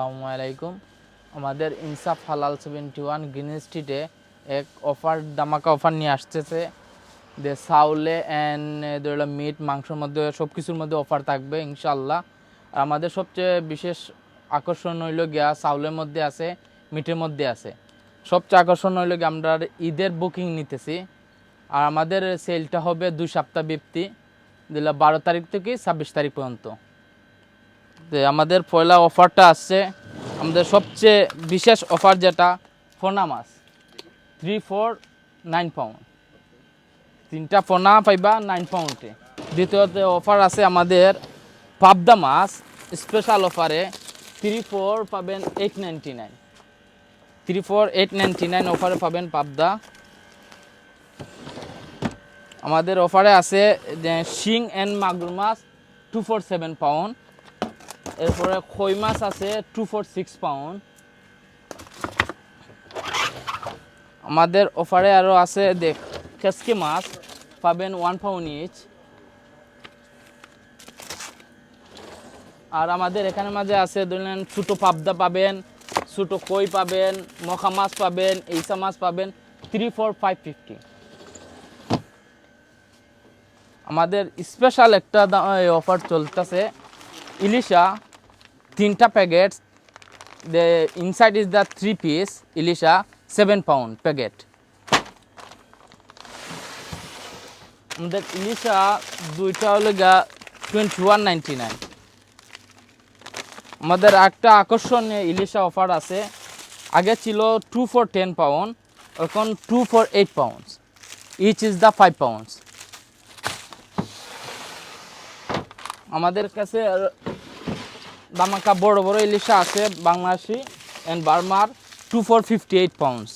আসসালামু আলাইকুম। আমাদের ইনসাফ হালাল সেভেন্টি ওয়ান গ্রিন স্ট্রিটে এক অফার দামাকা অফার নিয়ে আসতেছে। যে চাউলে অ্যান্ড ধরো মিট মাংসের মধ্যে সব কিছুর মধ্যে অফার থাকবে ইনশাল্লাহ আর আমাদের সবচেয়ে বিশেষ আকর্ষণ হইল গিয়া চাউলের মধ্যে আছে মিটের মধ্যে আছে। সবচেয়ে আকর্ষণ হইল গিয়ে আমরা ঈদের বুকিং নিতেছি। আর আমাদের সেলটা হবে দুই সপ্তাহ ব্যক্তি দিলে বারো তারিখ থেকে ছাব্বিশ তারিখ পর্যন্ত। আমাদের পয়লা অফারটা আসছে। আমাদের সবচেয়ে বিশেষ অফার যেটা, ফোনা মাছ। থ্রি ফোর নাইন পাউন্ড তিনটা ফোনা পাইবা নাইন পাউন্ডে দ্বিতীয়তে অফার আছে আমাদের পাবদা মাছ স্পেশাল অফারে। থ্রি ফোর পাবেন eight ninety nine three four eight ninety nine অফারে পাবেন পাবদা। আমাদের অফারে আছে শিং অ্যান্ড মাগুর মাছ টু ফোর সেভেন পাউন্ড এরপরে খই মাছ আছে টু ফোর সিক্স পাউন্ড আমাদের অফারে আরও আছে, দেখ খেসকি মাছ পাবেন ওয়ান পাউন্ড ইচ আর আমাদের এখানে মাঝে আছে, ধরলেন ছোটো পাবদা পাবেন, ছোটো কই পাবেন, মখা মাছ পাবেন এইসা মাছ পাবেন থ্রি ফোর ফাইভ ফিফটি আমাদের স্পেশাল একটা অফার চলতেছে, ইলিশা। তিনটা packet the inside is the three piece Ilisha seven pound packet আমাদের ইলিশা দুইটা হলো গা টোয়েন্টি ওয়ান নাইনটি নাইন আমাদের একটা আকর্ষণীয় ইলিশা অফার আছে। আগে ছিল টু ফোর টেন পাউন্ড এখন two four eight pounds each is the five pounds আমাদের কাছে দামাকা বড় বড় ইলিশা আছে, বাংলাদেশি অ্যান্ড বার্মার two four fifty eight pounds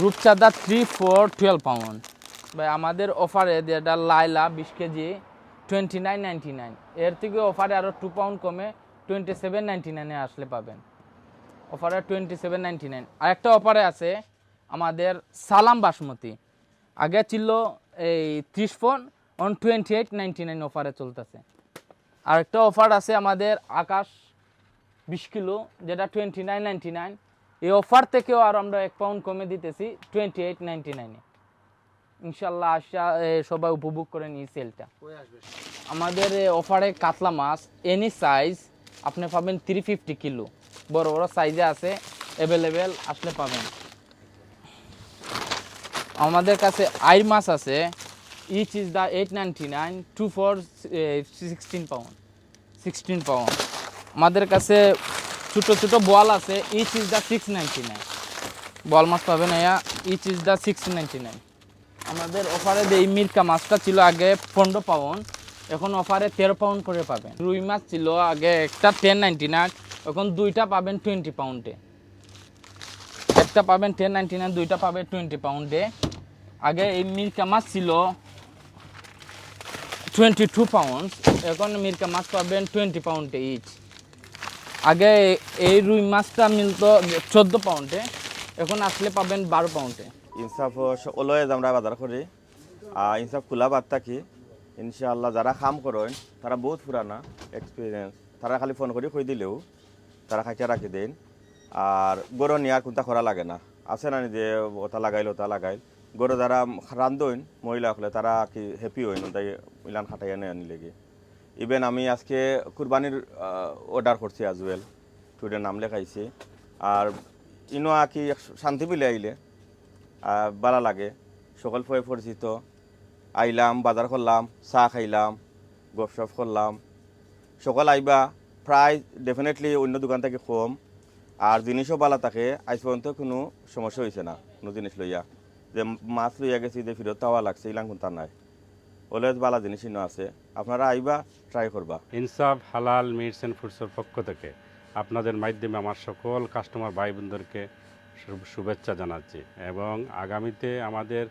রূপচাঁদা থ্রি ফোর টুয়েলভ পাউন্ড ভাই, আমাদের অফারে যেটা লাইলা বিশ কেজি টোয়েন্টি নাইন নাইনটি নাইন এর থেকে অফারে আরও টু পাউন্ড কমে টোয়েন্টি সেভেন নাইনটি নাইনে আসলে পাবেন। অফারে টোয়েন্টি সেভেন নাইনটি নাইন আরেকটা অফারে আছে আমাদের সালাম বাসমতি। আগে ছিল এই ত্রিশ ফোন অন টোয়েন্টি এইট নাইনটি নাইন অফারে চলতেছে। আরেকটা অফার আছে আমাদের আকাশ বিশ কিলো যেটা টোয়েন্টি নাইন নাইনটি নাইন এই অফার থেকেও আর আমরা এক পাউন্ড কমে দিতেছি টোয়েন্টি এইট নাইনটি নাইনে ইনশাল্লাহ আসা সবাই উপভোগ করে নিই সেলটা আমাদের অফারে কাতলা মাছ এনি সাইজ আপনি পাবেন থ্রি ফিফটি কিলো। বড় বড় সাইজে আছে অ্যাভেলেবেল আসলে পাবেন। আমাদের কাছে আইর মাছ আছে each is the eight ninety nine two four sixteen pound sixteen pound আমাদের কাছে ছোটো ছোটো বল আছে each is the six ninety nine বল মাছ পাবেন এয়া each is the six ninety nine আমাদের অফারে এই মির্কা মাছটা ছিল আগে পনেরো পাউন্ড এখন অফারে তেরো পাউন্ড করে পাবেন। রুই মাছ ছিল আগে একটা টেন নাইনটি নাইন এখন দুইটা পাবেন টোয়েন্টি পাউন্ডে একটা পাবেন টেন নাইনটি নাইন দুইটা পাবেন টোয়েন্টি পাউন্ডে আগে এই মির্কা মাছ ছিল টোয়েন্টি টু পাউন্ড এখন মির্কা মাছ পাবেন টোয়েন্টি পাউন্ডে ইচ আগে এই রুই মাছটা মিলতো চোদ্দ পাউন্ডে এখন আসলে পাবেন বারো পাউন্ডে ইনসাফ অলওয়েজ আমরা বাজার করি আর ইনসাফ খোলা বাদ থাকি। ইনশাআল্লাহ যারা কাম করেন, তারা বহুত পুরানা এক্সপিরিয়েন্স তারা খালি ফোন করে কই দিলেও, তারা খাইতে রাখি দেন। আর গরু নিয়ার কোনটা করা লাগে না। আছে না যে ওটা লাগাইল ওটা লাগাইল। গরু যারা রান্ধইন, মহিলা হলে তারা কি হ্যাপি হইন? তাই ইলান খাটাইয়া নেয় আনি লেগে। ইভেন আমি আজকে কুরবানির অর্ডার করছি আজ ওয়েল স্টুডেন্ট নাম লেখাইছি। আর ইনো আকি শান্তি বিলে আইলে। ভালো লাগে। সকল ফয়ে পরিচিত। আইলাম, বাজার করলাম, চা খাইলাম, গপসপ করলাম। সকল আইবা, প্রায় ডেফিনেটলি অন্য দোকান থেকে কম। আর জিনিসও ভালো থাকে, আজ পর্যন্ত কোনো সমস্যা হয়েছে না, কোনো জিনিস লইয়া। যে মাছ লইয়া গেছি, যে ফেরত পাওয়া লাগছে ইলাম কোনটা নাই। অলওয়েজ বালা জিনিস ইনো আছে। আপনারা আইবা ট্রাই করবা। ইনসাফ, হালাল মিটস অ্যান্ড ফুডসের পক্ষ থেকে আপনাদের মাধ্যমে আমার সকল কাস্টমার ভাই বোনদেরকে শুভেচ্ছা জানাচ্ছি। এবং আগামীতে আমাদের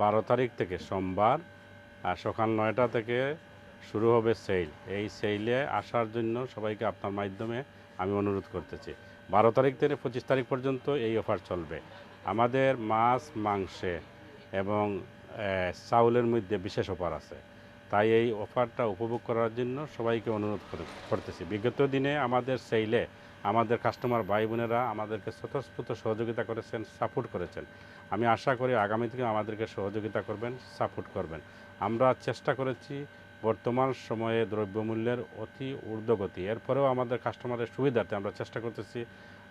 বারো তারিখ থেকে সোমবার সকাল নয়টা থেকে শুরু হবে সেল এই সেলে আসার জন্য সবাইকে আপনার মাধ্যমে আমি অনুরোধ করতেছি বারো তারিখ থেকে পঁচিশ তারিখ পর্যন্ত এই অফার চলবে। আমাদের মাছ, মাংসে এবং চাউলের মধ্যে বিশেষ অফার আছে। তাই এই অফারটা উপভোগ করার জন্য সবাইকে অনুরোধ করে- করতেছি। বিগত দিনে আমাদের সেইলে আমাদের কাস্টমার ভাই বোনেরা আমাদেরকে স্বতঃস্ফূর্ত সহযোগিতা করেছেন সাপোর্ট করেছেন। আমি আশা করি আগামী থেকে আমাদেরকে সহযোগিতা করবেন সাপোর্ট করবেন। আমরা চেষ্টা করেছি বর্তমান সময়ে দ্রব্যমূল্যের অতি ঊর্ধ্বগতি। এরপরেও আমাদের কাস্টমারের সুবিধার্থে আমরা চেষ্টা করতেছি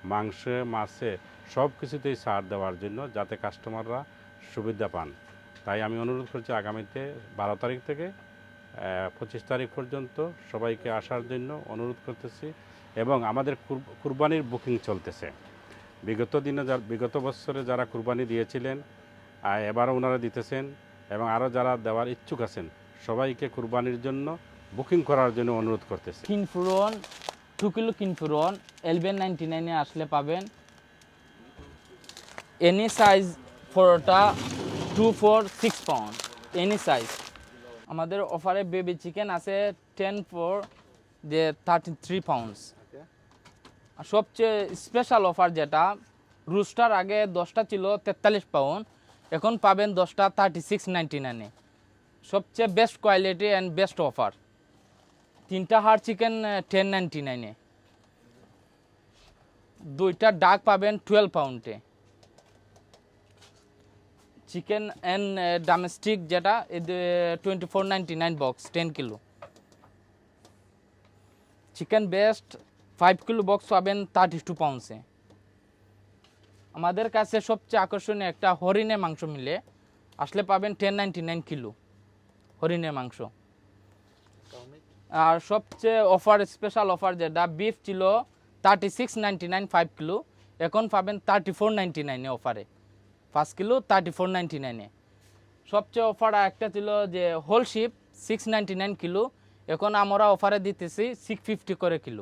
মাংসে, মাছে সব কিছুতেই ছাড় দেওয়ার জন্য যাতে কাস্টমাররা সুবিধা পান। তাই আমি অনুরোধ করছি আগামীতে বারো তারিখ থেকে পঁচিশ তারিখ পর্যন্ত সবাইকে আসার জন্য অনুরোধ করতেছি এবং আমাদের কুর- কুরবানির বুকিং চলতেছে। বিগত দিনে যা বিগত বছরে যারা কুরবানি দিয়েছিলেন এবারও ওনারা দিতেছেন এবং আরও যারা দেওয়ার ইচ্ছুক আছেন সবাইকে কুরবানির জন্য বুকিং করার জন্য অনুরোধ করতেছি। কিনফুরন টু কিলো কিনফুরন এলবেন নাইনটি নাইনে আসলে পাবেন। এনি সাইজ ফোরটা two four six pound any size আমাদের অফারে বেবি চিকেন আছে টেন ফোর যে থার্টি থ্রি পাউন্ডস আর সবচেয়ে স্পেশাল অফার যেটা রুস্টার আগে দশটা ছিল তেতাল্লিশ পাউন্ড এখন পাবেন দশটা থার্টি সিক্স নাইনটি নাইনে সবচেয়ে best quality and best offer তিনটা হাড় চিকেন টেন নাইনটি নাইনে দুইটা ডাক পাবেন টুয়েলভ পাউন্ডে চিকেন অ্যান্ড ডোমেস্টিক যেটা twenty four ninety nine box ten kilo chicken best five kilo box পাবেন থার্টি টু পাউন্ডসে আমাদের কাছে সবচেয়ে আকর্ষণীয় একটা হরিণের মাংস মিলে, আসলে পাবেন টেন নাইনটি নাইন কিলো হরিণের মাংস। আর সবচেয়ে অফার স্পেশাল অফার যেটা বিফ ছিল thirty six ninety nine five kilo এখন পাবেন থার্টি ফোর নাইনটি নাইনে অফারে পাঁচ কিলো থার্টি ফোর নাইনটি নাইনে সবচেয়ে অফার একটা ছিল যে whole sheep six ninety nine kilo এখন আমরা অফারে দিতেছি সিক্স ফিফটি করে কিলো